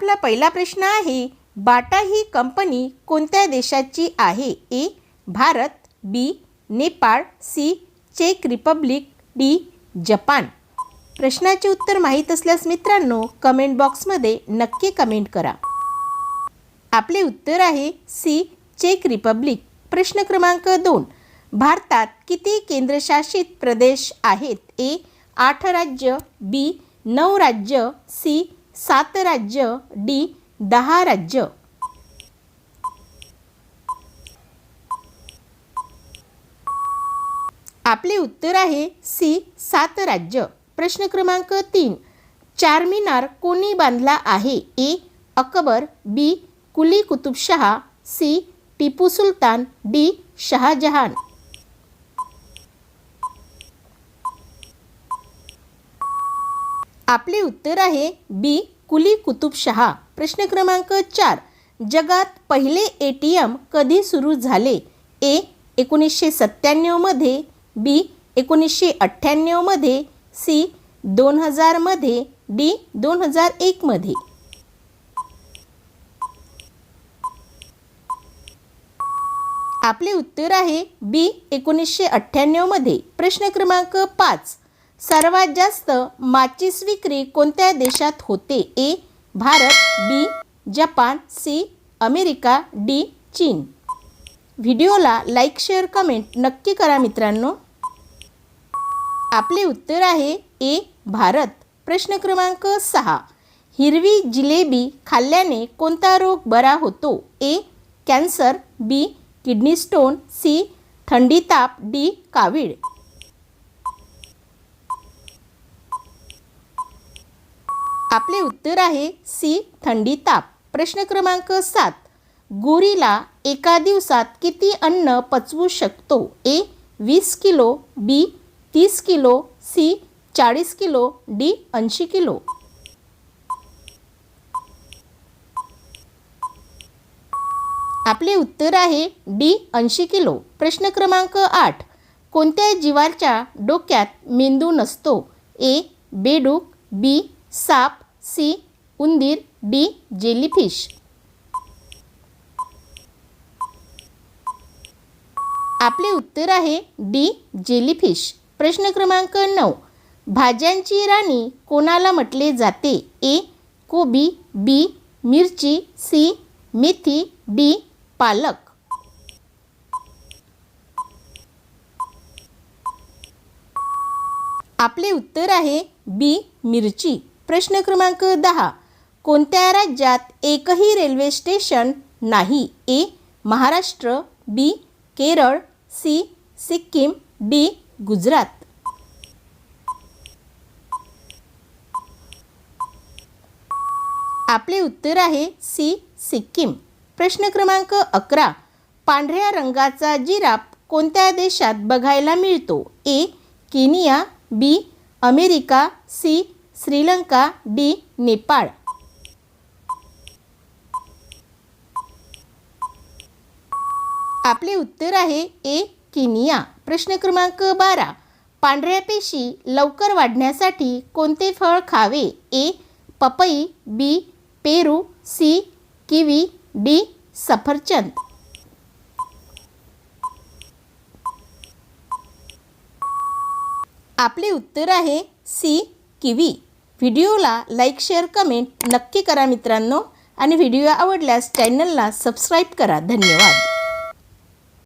आपला पहिला प्रश्न आहे बाटा ही कंपनी कोणत्या देशाची आहे? A Bharat B Nepal C check Republic D Japan. प्रश्नाचे उत्तर माहीत असल्यास मित्रांनो कमेंट बॉक्समध्ये नक्की कमेंट करा. आपले उत्तर आहे सी चेक रिपब्लिक. प्रश्न क्रमांक दोन. भारतात किती केंद्रशासित प्रदेश आहेत? ए आठ राज्य बी नऊ राज्य सी सात राज्य डी दहा राज्य. आपले उत्तर आहे सी सात राज्य. प्रश्न क्रमांक तीन. चारमिनार कोणी बांधला आहे? A Akbar B Quli Qutubshah C Tipu Sultan D Shahjahan. आपले उत्तर आहे बी कुली कुतुबशहा प्रश्न क्रमांक चार. जगात पहिले ए टी एम कधी सुरू झाले? ए एकोणीसशे सत्त्याण्णवमध्ये बी एकोणीसशे अठ्ठ्याण्णवमध्ये सी दोन हजारमध्ये डी दोन हजार एकमध्ये आपले उत्तर आहे बी एकोणीसशे अठ्ठ्याण्णवमध्ये प्रश्न क्रमांक पाच. सर्वात जास्त माचीस विक्री कोणत्या देशात होते? A Bharat B Japan C America D चीन. व्हिडिओला लाईक शेअर कमेंट नक्की करा मित्रांनो. आपले उत्तर आहे ए भारत. प्रश्न क्रमांक सहा. हिरवी जिलेबी खाल्ल्याने कोणता रोग बरा होतो? A cancer B kidney stone C थंडी ताप डी कावीळ. आपले उत्तर आहे सी थंडी ताप. प्रश्न क्रमांक सात. गोरीला एका दिवसात किती अन्न पचवू शकतो? ए वीस किलो बी तीस किलो सी चाळीस किलो डी ऐंशी किलो. आपले उत्तर आहे डी ऐंशी किलो. प्रश्न क्रमांक आठ. कोणत्या जीवाच्या डोक्यात मेंदू नसतो. ए बेडूक बी साप सी उंदीर डी जेलीफिश. आपले उत्तर आहे डी जेलीफिश. प्रश्न क्रमांक नऊ. भाज्यांची राणी कोणाला म्हटले जाते? ए कोबी बी मिरची सी मेथी डी पालक. आपले उत्तर आहे बी मिरची. प्रश्न क्रमांक दहा. कोणत्या राज्यात एकही रेल्वे स्टेशन नाही? A Maharashtra B Kerala C Sikkim D Gujarat. आपले उत्तर आहे सी सिक्कीम. प्रश्न क्रमांक अकरा. पांढऱ्या रंगाचा जिराफ कोणत्या देशात बघायला मिळतो? A Kenya B America C Sri Lanka D Nepal. आपले उत्तर आहे ए किनिया. प्रश्न क्रमांक बारा. पांढऱ्या पेशी लवकर वाढण्यासाठी कोणते फळ खावे? ए पपई बी पेरू सी किवी डी सफरचंद. आपले उत्तर आहे सी किवी. व्हिडिओला लाईक शेअर कमेंट नक्की करा मित्रांनो. आणि व्हिडिओ आवडल्यास चॅनलला सबस्क्राईब करा. धन्यवाद.